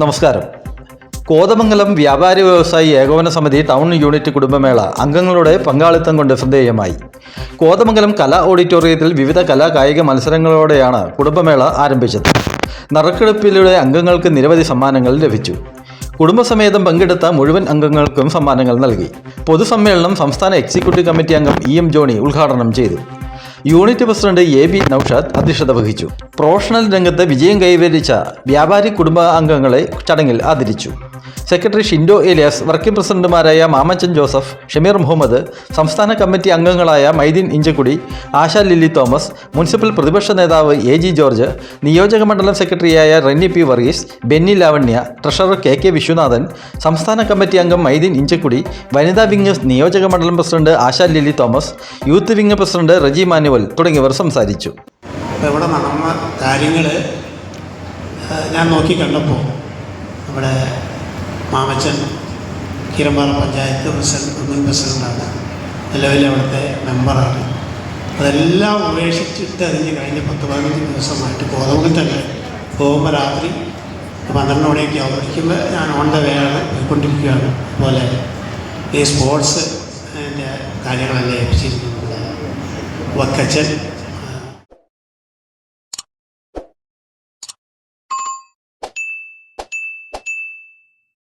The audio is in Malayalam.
നമസ്കാരം. കോതമംഗലം വ്യാപാരി വ്യവസായി ഏകോപന സമിതി ടൗൺ യൂണിറ്റ് കുടുംബമേള അംഗങ്ങളുടെ പങ്കാളിത്തം കൊണ്ട് ശ്രദ്ധേയമായി. കോതമംഗലം കലാ ഓഡിറ്റോറിയത്തിൽ വിവിധ കലാ കായിക മത്സരങ്ങളോടെയാണ് കുടുംബമേള ആരംഭിച്ചത്. നറുക്കെടുപ്പിലൂടെ അംഗങ്ങൾക്ക് നിരവധി സമ്മാനങ്ങൾ ലഭിച്ചു. കുടുംബസമേതം പങ്കെടുത്ത മുഴുവൻ അംഗങ്ങൾക്കും സമ്മാനങ്ങൾ നൽകി. പൊതുസമ്മേളനം സംസ്ഥാന എക്സിക്യൂട്ടീവ് കമ്മിറ്റി അംഗം ഇ എം ജോണി ഉദ്ഘാടനം ചെയ്തു. Unit president A B Naushad അധ്യക്ഷത വഹിച്ചു. പ്രൊഫഷണൽ രംഗത്ത് വിജയം കൈവരിച്ച വ്യാപാരി കുടുംബ അംഗങ്ങളെ ചടങ്ങിൽ ആദരിച്ചു. സെക്രട്ടറി ഷിൻഡോ ഏലിയാസ് വർക്കിംഗ് പ്രസിഡന്റുമാരായ മാമച്ചൻ ജോസഫ് ഷമീർ മുഹമ്മദ് സംസ്ഥാന കമ്മിറ്റി അംഗങ്ങളായ മൈദീൻ ഇഞ്ചക്കുടി ആശ ലില്ലി തോമസ് മുനിസിപ്പൽ പ്രതിപക്ഷ നേതാവ് എ ജി ജോർജ് നിയോജക മണ്ഡലം സെക്രട്ടറിയായ Renny P Varghese Benny Lavanya treasurer K K Viswanathan സംസ്ഥാന കമ്മിറ്റി അംഗം മൈദീൻ ഇഞ്ചക്കുടി വനിതാ വിങ് നിയോജക മണ്ഡലം president Asha Lilly Thomas youth wing president Reji Manuel തുടങ്ങിയവർ സംസാരിച്ചു. ഇവിടെ നടന്ന കാര്യങ്ങൾ ഞാൻ നോക്കി കണ്ടപ്പോൾ നമ്മുടെ മാമച്ചൻ കീരമ്പാറ പഞ്ചായത്ത് പ്രസിഡന്റ് മുൻ പ്രസിഡന്റാണ് നിലവിൽ അവിടുത്തെ മെമ്പറാണ്. അതെല്ലാം ഉപേക്ഷിച്ചിട്ട് അതിന് കഴിഞ്ഞ പത്ത് പതിനഞ്ച് ദിവസമായിട്ട് കോതമംഗൽ തന്നെ പോകുമ്പോൾ രാത്രി പന്ത്രണ്ട് മണിയൊക്കെ ആവും. ഞാൻ ഓൺ ദ വേ ആണ് പോയിക്കൊണ്ടിരിക്കുകയാണ്. അതുപോലെ ഈ സ്പോർട്സ് കാര്യങ്ങളെല്ലാം ഏൽപ്പിച്ചിരിക്കുന്നത് വക്കച്ചൻ